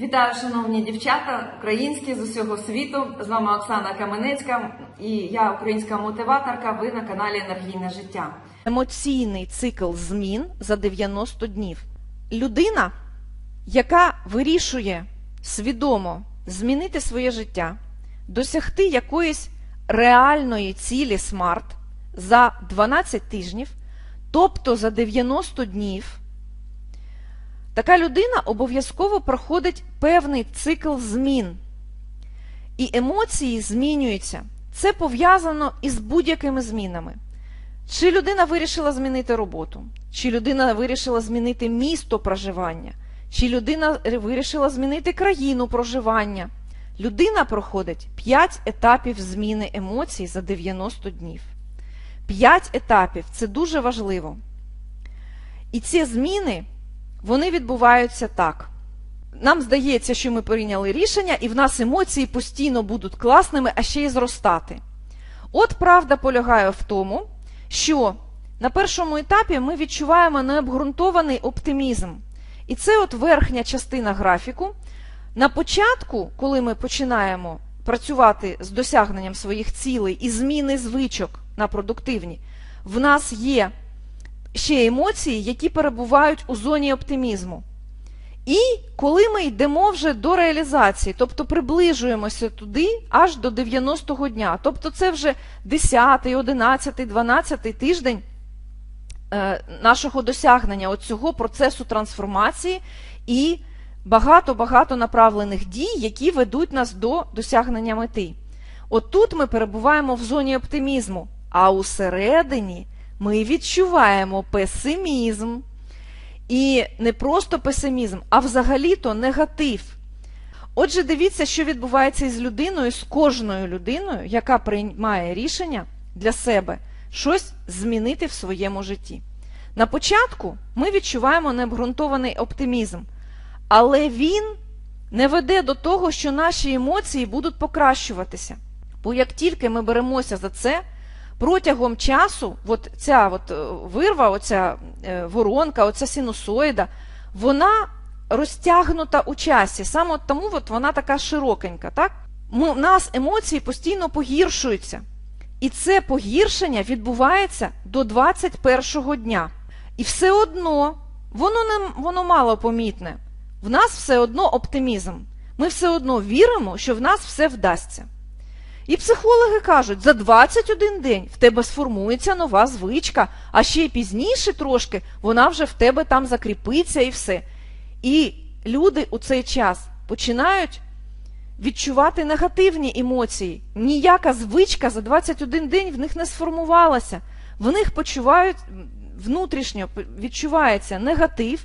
Вітаю, шановні дівчата, українські з усього світу. З вами Оксана Каменецька і я українська мотиваторка. Ви на каналі Енергійне життя. емоційний цикл змін за 90 днів. Людина, яка вирішує свідомо змінити своє життя, досягти якоїсь реальної цілі смарт за 12 тижнів, тобто за 90 днів, така людина обов'язково проходить певний цикл змін. І емоції змінюються. Це пов'язано із будь-якими змінами. Чи людина вирішила змінити роботу, чи людина вирішила змінити місто проживання, чи людина вирішила змінити країну проживання. Людина проходить 5 етапів зміни емоцій за 90 днів. 5 етапів це дуже важливо. І ці зміни вони відбуваються так. Нам здається, що ми прийняли рішення, і в нас емоції постійно будуть класними, а ще й зростати. От правда полягає в тому, що на першому етапі ми відчуваємо необґрунтований оптимізм. І це от верхня частина графіку. На початку, коли ми починаємо працювати з досягненням своїх цілей і зміни звичок на продуктивні, в нас є ще емоції, які перебувають у зоні оптимізму. І коли ми йдемо вже до реалізації, тобто приближуємося туди аж до 90-го дня, тобто це вже 10, 11, 12 тиждень е, нашого досягнення цього процесу трансформації і багато-багато направлених дій, які ведуть нас до досягнення мети. От тут ми перебуваємо в зоні оптимізму, а усередині ми відчуваємо песимізм. І не просто песимізм, а взагалі-то негатив. Отже, дивіться, що відбувається із людиною, з кожною людиною, яка приймає рішення для себе щось змінити в своєму житті. На початку ми відчуваємо необґрунтований оптимізм, але він не веде до того, що наші емоції будуть покращуватися. Бо як тільки ми беремося за це, протягом часу, от ця от е, вирва, оця е, воронка, оця синусоїда, вона розтягнута у часі. Саме тому от вона така широкенька. Так? У нас емоції постійно погіршуються. І це погіршення відбувається до 21-го дня. І все одно воно не воно мало помітне. В нас все одно оптимізм. Ми все одно віримо, що в нас все вдасться. І психологи кажуть, за 21 день в тебе сформується нова звичка, а ще й пізніше трошки вона вже в тебе там закріпиться і все. І люди у цей час починають відчувати негативні емоції. Ніяка звичка за 21 день в них не сформувалася. В них почувають внутрішньо відчувається негатив,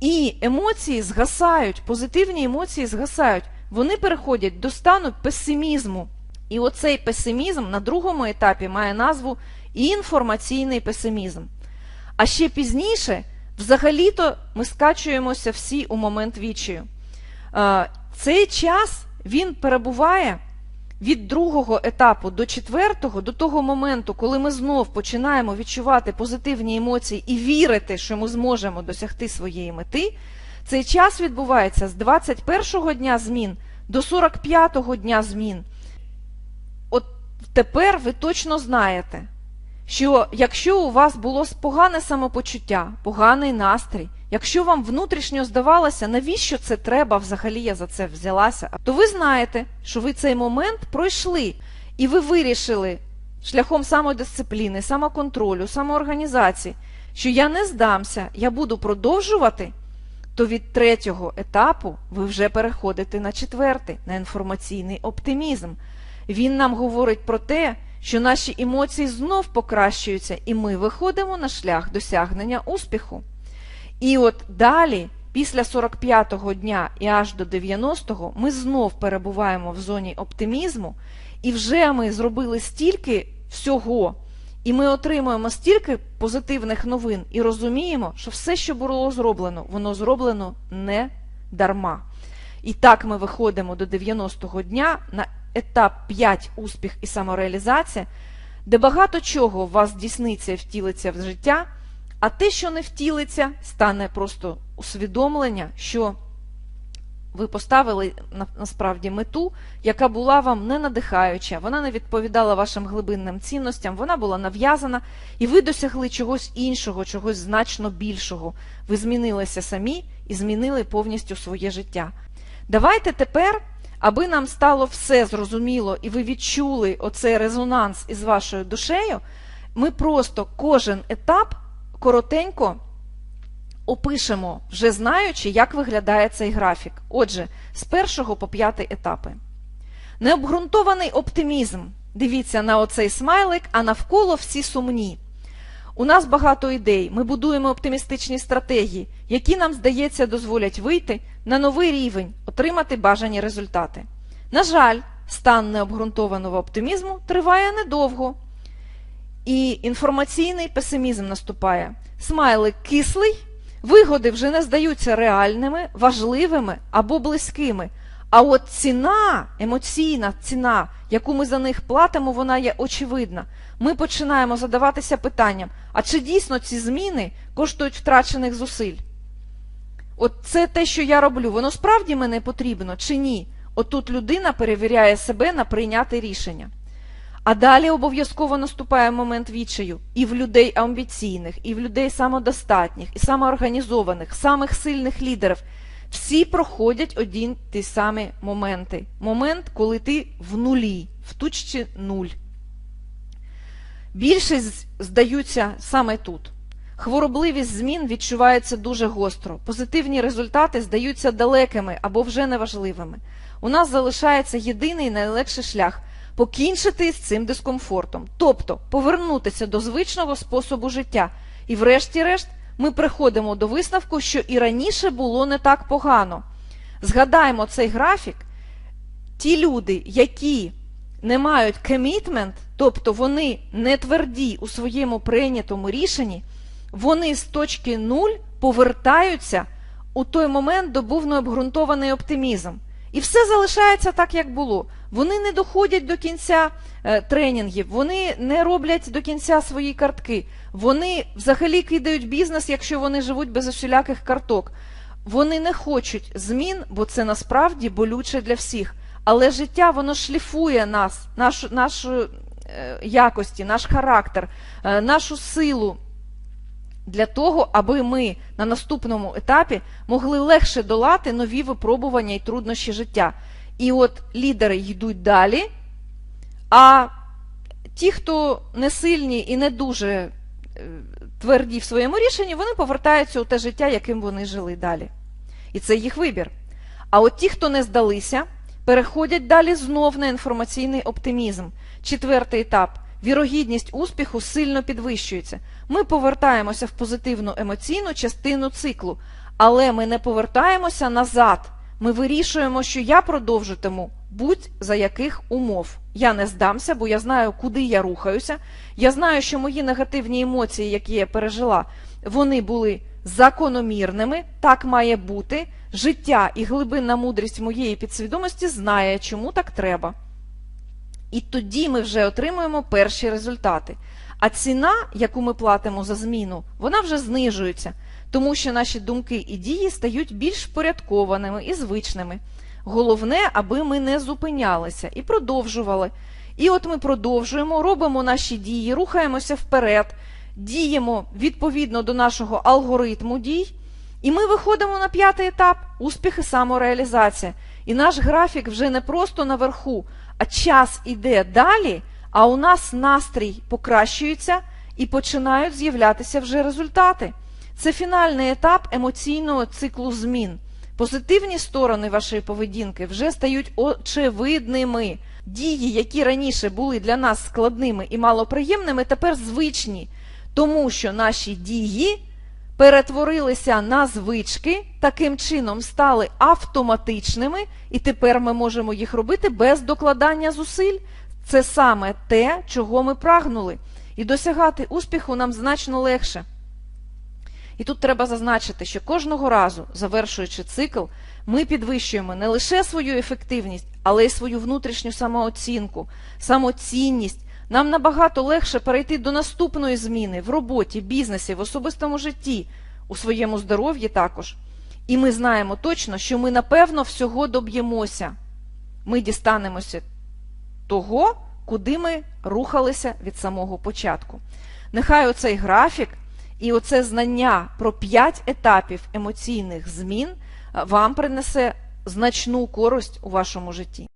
і емоції згасають, позитивні емоції згасають. Вони переходять до стану песимізму. І оцей песимізм на другому етапі має назву інформаційний песимізм. А ще пізніше, взагалі-то, ми скачуємося всі у момент відчаю. Цей час він перебуває від другого етапу до четвертого, до того моменту, коли ми знов починаємо відчувати позитивні емоції і вірити, що ми зможемо досягти своєї мети. Цей час відбувається з 21-го дня змін до 45-го дня змін тепер ви точно знаєте, що якщо у вас було погане самопочуття, поганий настрій, якщо вам внутрішньо здавалося, навіщо це треба, взагалі я за це взялася, то ви знаєте, що ви цей момент пройшли, і ви вирішили шляхом самодисципліни, самоконтролю, самоорганізації, що я не здамся, я буду продовжувати. То від третього етапу ви вже переходите на четвертий, на інформаційний оптимізм. Він нам говорить про те, що наші емоції знов покращуються, і ми виходимо на шлях досягнення успіху. І от далі, після 45-го дня і аж до 90-го, ми знов перебуваємо в зоні оптимізму, і вже ми зробили стільки всього, і ми отримуємо стільки позитивних новин і розуміємо, що все, що було зроблено, воно зроблено не дарма. І так ми виходимо до 90-го дня на етап 5 успіх і самореалізація, де багато чого у вас здійсниться і втілиться в життя, а те, що не втілиться, стане просто усвідомлення, що ви поставили на- насправді мету, яка була вам не надихаюча, вона не відповідала вашим глибинним цінностям, вона була нав'язана, і ви досягли чогось іншого, чогось значно більшого. Ви змінилися самі і змінили повністю своє життя. Давайте тепер, аби нам стало все зрозуміло, і ви відчули оцей резонанс із вашою душею, ми просто кожен етап коротенько опишемо, вже знаючи, як виглядає цей графік. Отже, з першого по п'ятий етапи. Необґрунтований оптимізм. Дивіться на оцей смайлик, а навколо всі сумні. У нас багато ідей. Ми будуємо оптимістичні стратегії, які нам, здається, дозволять вийти на новий рівень, отримати бажані результати. На жаль, стан необґрунтованого оптимізму триває недовго. І інформаційний песимізм наступає. Смайлик кислий, вигоди вже не здаються реальними, важливими або близькими. А от ціна, емоційна ціна, яку ми за них платимо, вона є очевидна. Ми починаємо задаватися питанням: а чи дійсно ці зміни коштують втрачених зусиль? От це те, що я роблю, воно справді мене потрібно чи ні? Отут людина перевіряє себе на прийняти рішення. А далі обов'язково наступає момент відчаю і в людей амбіційних, і в людей самодостатніх, і самоорганізованих, самих сильних лідерів. Всі проходять один ті самі моменти. Момент, коли ти в нулі, в точці нуль. Більшість здаються саме тут. Хворобливість змін відчувається дуже гостро. Позитивні результати здаються далекими або вже неважливими. У нас залишається єдиний найлегший шлях покінчити з цим дискомфортом, тобто повернутися до звичного способу життя. І, врешті-решт, ми приходимо до висновку, що і раніше було не так погано. Згадаємо цей графік. Ті люди, які не мають комітмент, тобто вони не тверді у своєму прийнятому рішенні, вони з точки нуль повертаються у той момент, де був необґрунтований оптимізм. І все залишається так, як було. Вони не доходять до кінця е, тренінгів, вони не роблять до кінця свої картки. Вони взагалі кидають бізнес, якщо вони живуть без усіляких карток. Вони не хочуть змін, бо це насправді болюче для всіх. Але життя воно шліфує нас, нашу, нашу е, якості, наш характер, е, нашу силу для того, аби ми на наступному етапі могли легше долати нові випробування і труднощі життя. І от лідери йдуть далі, а ті, хто не сильні і не дуже е, тверді в своєму рішенні, вони повертаються у те життя, яким вони жили далі. І це їх вибір. А от ті, хто не здалися, переходять далі знов на інформаційний оптимізм. Четвертий етап. Вірогідність успіху сильно підвищується. Ми повертаємося в позитивну емоційну частину циклу, але ми не повертаємося назад. Ми вирішуємо, що я продовжитиму будь-за яких умов. Я не здамся, бо я знаю, куди я рухаюся. Я знаю, що мої негативні емоції, які я пережила, вони були закономірними, так має бути. Життя і глибинна мудрість моєї підсвідомості знає, чому так треба. І тоді ми вже отримуємо перші результати. А ціна, яку ми платимо за зміну, вона вже знижується, тому що наші думки і дії стають більш впорядкованими і звичними. Головне, аби ми не зупинялися і продовжували. І от ми продовжуємо, робимо наші дії, рухаємося вперед, діємо відповідно до нашого алгоритму дій. І ми виходимо на п'ятий етап успіх і самореалізація. І наш графік вже не просто наверху, а час іде далі, а у нас настрій покращується і починають з'являтися вже результати. Це фінальний етап емоційного циклу змін. Позитивні сторони вашої поведінки вже стають очевидними. Дії, які раніше були для нас складними і малоприємними, тепер звичні, тому що наші дії перетворилися на звички, таким чином стали автоматичними, і тепер ми можемо їх робити без докладання зусиль. Це саме те, чого ми прагнули. І досягати успіху нам значно легше. І тут треба зазначити, що кожного разу, завершуючи цикл, ми підвищуємо не лише свою ефективність, але й свою внутрішню самооцінку, самоцінність. Нам набагато легше перейти до наступної зміни в роботі, бізнесі, в особистому житті, у своєму здоров'ї також. І ми знаємо точно, що ми напевно всього доб'ємося. Ми дістанемося того, куди ми рухалися від самого початку. Нехай оцей графік і оце знання про 5 етапів емоційних змін вам принесе значну користь у вашому житті.